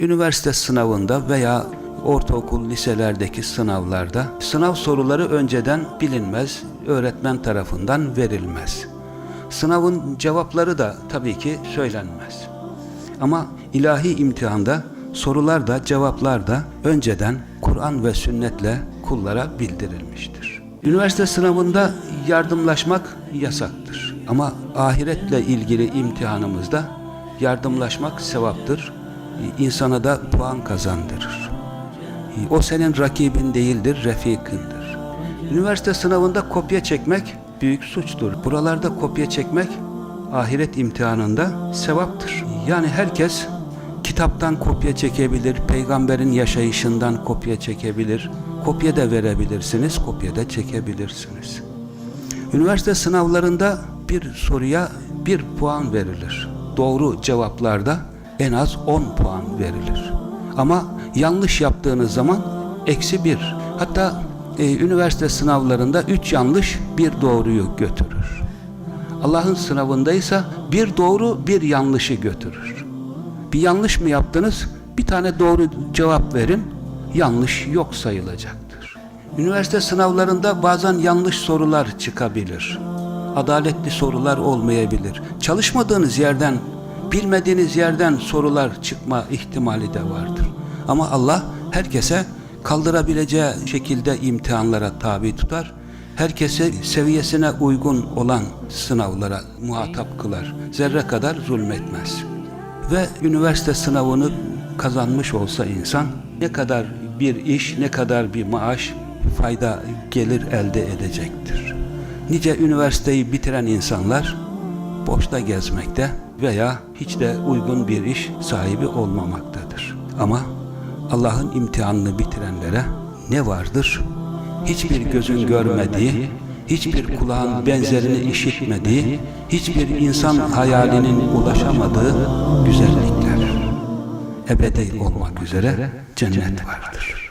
Üniversite sınavında veya ortaokul, liselerdeki sınavlarda sınav soruları önceden bilinmez, öğretmen tarafından verilmez. Sınavın cevapları da tabii ki söylenmez. Ama ilahi imtihanda sorular da cevaplar da önceden Kur'an ve sünnetle kullara bildirilmiştir. Üniversite sınavında yardımlaşmak yasaktır. Ama ahiretle ilgili imtihanımızda yardımlaşmak sevaptır. İnsana da puan kazandırır. O senin rakibin değildir, refikindir. Üniversite sınavında kopya çekmek büyük suçtur. Buralarda kopya çekmek ahiret imtihanında sevaptır. Yani herkes kitaptan kopya çekebilir, peygamberin yaşayışından kopya çekebilir, kopya da verebilirsiniz, kopya da çekebilirsiniz. Üniversite sınavlarında bir soruya bir puan verilir. Doğru cevaplarda en az 10 puan verilir. Ama yanlış yaptığınız zaman eksi bir. Hatta e, üniversite sınavlarında üç yanlış bir doğruyu götürür. Allah'ın sınavındaysa bir doğru bir yanlışı götürür. Bir yanlış mı yaptınız? Bir tane doğru cevap verin. Yanlış yok sayılacaktır. Üniversite sınavlarında bazen yanlış sorular çıkabilir. Adaletli sorular olmayabilir. Çalışmadığınız yerden, bilmediğiniz yerden sorular çıkma ihtimali de vardır. Ama Allah herkese kaldırabileceği şekilde imtihanlara tabi tutar. Herkese seviyesine uygun olan sınavlara muhatap kılar. Zerre kadar zulmetmez. Ve üniversite sınavını kazanmış olsa insan ne kadar bir iş, ne kadar bir maaş, fayda gelir elde edecektir. Nice üniversiteyi bitiren insanlar boşta gezmekte veya hiç de uygun bir iş sahibi olmamaktadır. Ama Allah'ın imtihanını bitirenlere ne vardır? Hiçbir gözün görmediği, hiçbir kulağın benzerini işitmediği, hiçbir insan hayalinin ulaşamadığı güzellikler. Ebedi olmak üzere cennet vardır.